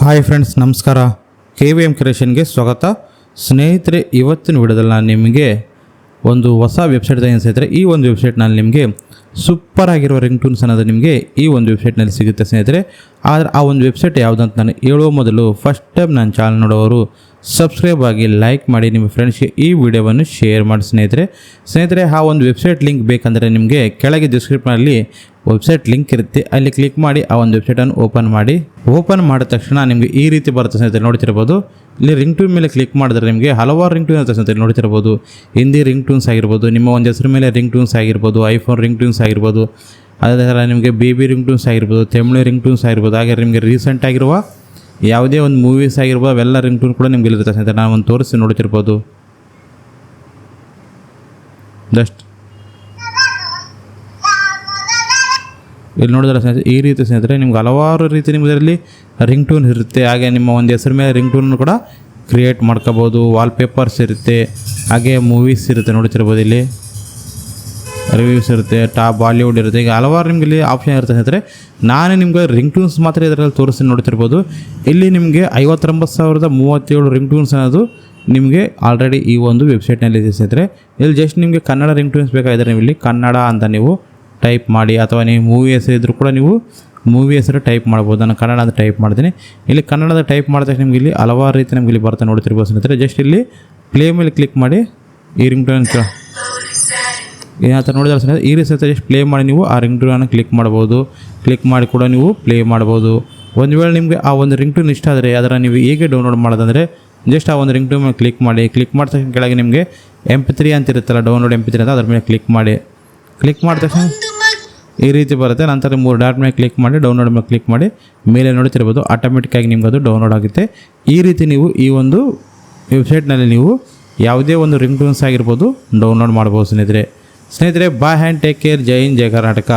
Hi friends, ನಮಸ್ಕಾರ. K V M ಕ್ರಿಯೇಷನ್ಗೆ ಸ್ವಾಗತ. ಸ್ನೇಹಿತರೆ, ಇವತ್ತಿನ ವಿಡಿಯೋದಲ್ಲಿ ನಾನು ನಿಮಗೆ ಒಂದು ಹೊಸ ವೆಬ್ಸೈಟ್ ಏನು ಸ್ನೇಹಿತರೆ, ಈ ಒಂದು ವೆಬ್ಸೈಟ್ನಲ್ಲಿ ನಿಮಗೆ ಸೂಪರ್ ಆಗಿರುವ ರಿಂಗ್ ಟೂನ್ಸ್ ಅನ್ನೋದು ನಿಮಗೆ ಈ ಒಂದು ವೆಬ್ಸೈಟ್ನಲ್ಲಿ ಸಿಗುತ್ತೆ ಸ್ನೇಹಿತರೆ. ಆದರೆ ಆ ಒಂದು ವೆಬ್ಸೈಟ್ ಯಾವುದಂತ ನಾನು ಹೇಳುವ ಮೊದಲು ಫಸ್ಟ್ ಟೈಮ್ ನನ್ನ ಚಾನಲ್ ನೋಡೋರು ಸಬ್ಸ್ಕ್ರೈಬ್ ಆಗಿ ಲೈಕ್ ಮಾಡಿ ನಿಮ್ಮ ಫ್ರೆಂಡ್ಸ್ಗೆ ಈ ವಿಡಿಯೋವನ್ನು ಶೇರ್ ಮಾಡಿ ಸ್ನೇಹಿತರೆ. ಸ್ನೇಹಿತರೆ, ಆ ಒಂದು ವೆಬ್ಸೈಟ್ ಲಿಂಕ್ ಬೇಕಂದರೆ ನಿಮಗೆ ಕೆಳಗೆ ಡಿಸ್ಕ್ರಿಪ್ಷನಲ್ಲಿ ವೆಬ್ಸೈಟ್ ಲಿಂಕ್ ಇರುತ್ತೆ, ಅಲ್ಲಿ ಕ್ಲಿಕ್ ಮಾಡಿ ಆ ಒಂದು ವೆಬ್ಸೈಟನ್ನು ಓಪನ್ ಮಾಡಿ. ಓಪನ್ ಮಾಡಿದ ತಕ್ಷಣ ನಿಮಗೆ ಈ ರೀತಿ ಬರುತ್ತೆ ಸ್ನೇಹಿತರೆ, ನೋಡ್ತಿರ್ಬೋದು. ಇಲ್ಲಿ ರಿಂಗ್ ಟೂನ್ ಮೇಲೆ ಕ್ಲಿಕ್ ಮಾಡಿದ್ರೆ ನಿಮಗೆ ಹಲವಾರು ರಿಂಗ್ ಟೂನ್ ಇರುತ್ತೆ ಸ್ನೇಹಿತರೆ, ನೋಡ್ತಿರ್ಬೋದು. ಹಿಂದಿ ರಿಂಗ್ ಟ್ಯೂನ್ಸ್ ಆಗಿರ್ಬೋದು, ನಿಮ್ಮ ಒಂದು ಹೆಸರು ಮೇಲೆ ರಿಂಗ್ ಟ್ಯೂನ್ಸ್ ಆಗಿರ್ಬೋದು ಐಫೋನ್ ರಿಂಗ್ ಟೂನ್ಸ್ ಆಗಿರ್ಬೋದು. ಅದೇ ಥರ ನಿಮಗೆ ಬೇಬಿ ರಿಂಗ್ ಟ್ಯೂನ್ಸ್ ಆಗಿರ್ಬೋದು ತಮಿಳು ರಿಂಗ್ ಟ್ಯೂನ್ಸ್ ಆಗಿರ್ಬೋದು. ಹಾಗೆ ನಿಮಗೆ ರೀಸೆಂಟ್ ಆಗಿರುವ ಯಾವುದೇ ಒಂದು ಮೂವೀಸ್ ಆಗಿರ್ಬೋದು, ಅವೆಲ್ಲ ರಿಂಗ್ ಟ್ಯೂನ್ ಕೂಡ ನಿಮಗೆ ಇಲ್ಲಿರುತ್ತೆ ಸ್ನೇಹಿತರೆ. ನಾನು ಒಂದು ತೋರಿಸಿ ನೋಡ್ತಿರ್ಬೋದು. ಜಸ್ಟ್ ಇಲ್ಲಿ ನೋಡಿದ್ರೆ ಸ್ನೇಹಿತರೆ, ಈ ರೀತಿ ಸ್ನೇಹಿತರೆ, ನಿಮ್ಗೆ ಹಲವಾರು ರೀತಿ ನಿಮ್ಗೆ ಇದರಲ್ಲಿ ರಿಂಗ್ ಟೂನ್ ಇರುತ್ತೆ. ಹಾಗೆ ನಿಮ್ಮ ಒಂದು ಹೆಸರು ಮೇಲೆ ರಿಂಗ್ ಟೂನ್ ಕೂಡ ಕ್ರಿಯೇಟ್ ಮಾಡ್ಕೋಬೋದು. ವಾಲ್ಪೇಪರ್ಸ್ ಇರುತ್ತೆ. ಹಾಗೆ ಮೂವೀಸ್ ಇರುತ್ತೆ, ನೋಡ್ತಿರ್ಬೋದು ಇಲ್ಲಿ. ರಿವ್ಯೂಸ್ ಇರುತ್ತೆ ಟಾಪ್ ಬಾಲಿವುಡ್ ಇರುತ್ತೆ. ಈಗ ಹಲವಾರು ನಿಮಗೆ ಇಲ್ಲಿ ಆಪ್ಷನ್ ಇರುತ್ತೆ ಸ್ನೇಹಿತರೆ. ನಾನು ನಿಮಗೆ ರಿಂಗ್ ಟೂನ್ಸ್ ಮಾತ್ರ ಇದರಲ್ಲಿ ತೋರಿಸಿ ನೋಡ್ತಿರ್ಬೋದು. ಇಲ್ಲಿ ನಿಮಗೆ ಐವತ್ತೊಂಬತ್ತು ಸಾವಿರದ ಮೂವತ್ತೇಳು ರಿಂಗ್ ಟೂನ್ಸ್ ಅನ್ನೋದು ನಿಮಗೆ ಆಲ್ರೆಡಿ ಈ ಒಂದು ವೆಬ್ಸೈಟ್ನಲ್ಲಿ ಇದೆ ಸ್ನೇಹಿತರೆ. ಇಲ್ಲಿ ಜಸ್ಟ್ ನಿಮಗೆ ಕನ್ನಡ ರಿಂಗ್ ಟೂನ್ಸ್ ಬೇಕಾಗಿದ್ದರೆ ನೀವು ಇಲ್ಲಿ ಕನ್ನಡ ಅಂತ ನೀವು ಟೈಪ್ ಮಾಡಿ ಅಥವಾ ನೀವು ಮೂವಿ ಹೆಸರು ಇದ್ದರೂ ಕೂಡ ನೀವು ಮೂವಿ ಹೆಸರು ಟೈಪ್ ಮಾಡ್ಬೋದು. ನಾನು ಕನ್ನಡ ಅಂತ ಟೈಪ್ ಮಾಡ್ತೀನಿ. ಇಲ್ಲಿ ಕನ್ನಡದ ಟೈಪ್ ಮಾಡಿದ ತಕ್ಷಣ ನಿಮ್ಗೆ ಇಲ್ಲಿ ಹಲವಾರು ರೀತಿ ನಮಗೆ ಇಲ್ಲಿ ಬರ್ತಾ ನೋಡ್ತಿರ್ಬೋದು ಸ್ನೇಹಿತರೆ ಜಸ್ಟ್ ಇಲ್ಲಿ ಪ್ಲೇ ಮೇಲೆ ಕ್ಲಿಕ್ ಮಾಡಿ ಈ ರಿಂಗ್ ಟೋನ್ ಯಾವ ನೋಡಿದ್ರೆ ಸ್ನೇಹಿತರೆ ಈ ರೀತಿ ಜಸ್ಟ್ ಪ್ಲೇ ಮಾಡಿ ನೀವು ಆ ರಿಂಗ್ ಟೋನನ್ನು ಕ್ಲಿಕ್ ಮಾಡ್ಬೋದು. ಕ್ಲಿಕ್ ಮಾಡಿ ಕೂಡ ನೀವು ಪ್ಲೇ ಮಾಡ್ಬೋದು. ಒಂದು ವೇಳೆ ನಿಮಗೆ ಆ ಒಂದು ರಿಂಗ್ ಟೋನ್ ಇಷ್ಟ ಆದರೆ ಅದರ ನೀವು ಹೇಗೆ ಡೌನ್ಲೋಡ್ ಮಾಡೋದಂದರೆ ಜಸ್ಟ್ ಆ ಒಂದು ರಿಂಗ್ ಟೋನ್ ಮೇಲೆ ಕ್ಲಿಕ್ ಮಾಡಿ. ಕ್ಲಿಕ್ ಮಾಡಿದ ತಕ್ಷಣ ಕೆಳಗೆ ನಿಮಗೆ ಎಂ ಪಿ ತ್ರೀ ಅಂತ ಇರುತ್ತಲ್ಲ ಡೌನ್ಲೋಡ್ ಎಂ ಪಿ ತ್ರೀ ಅಂತ ಅದ್ರ ಮೇಲೆ ಕ್ಲಿಕ್ ಮಾಡಿ. ಕ್ಲಿಕ್ ಮಾಡಿದ ತಕ್ಷಣ ಈ ರೀತಿ ಬರುತ್ತೆ. ನಂತರ ಮೂರು ಡಾಟ್ ಮೇಲೆ ಕ್ಲಿಕ್ ಮಾಡಿ, ಡೌನ್ಲೋಡ್ ಮೇಲೆ ಕ್ಲಿಕ್ ಮಾಡಿ, ಮೇಲೆ ನೋಡ್ತಿರ್ಬೋದು ಆಟೋಮೆಟಿಕ್ಕಾಗಿ ನಿಮ್ಗೆ ಅದು ಡೌನ್ಲೋಡ್ ಆಗುತ್ತೆ. ಈ ರೀತಿ ನೀವು ಈ ಒಂದು ವೆಬ್ಸೈಟ್ನಲ್ಲಿ ನೀವು ಯಾವುದೇ ಒಂದು ರಿಂಗ್ ಟೂನ್ಸ್ ಆಗಿರ್ಬೋದು ಡೌನ್ಲೋಡ್ ಮಾಡ್ಬೋದು ಸ್ನೇಹಿತರೆ. ಸ್ನೇಹಿತರೆ bye and take care Jai Hind, Jai Karnataka.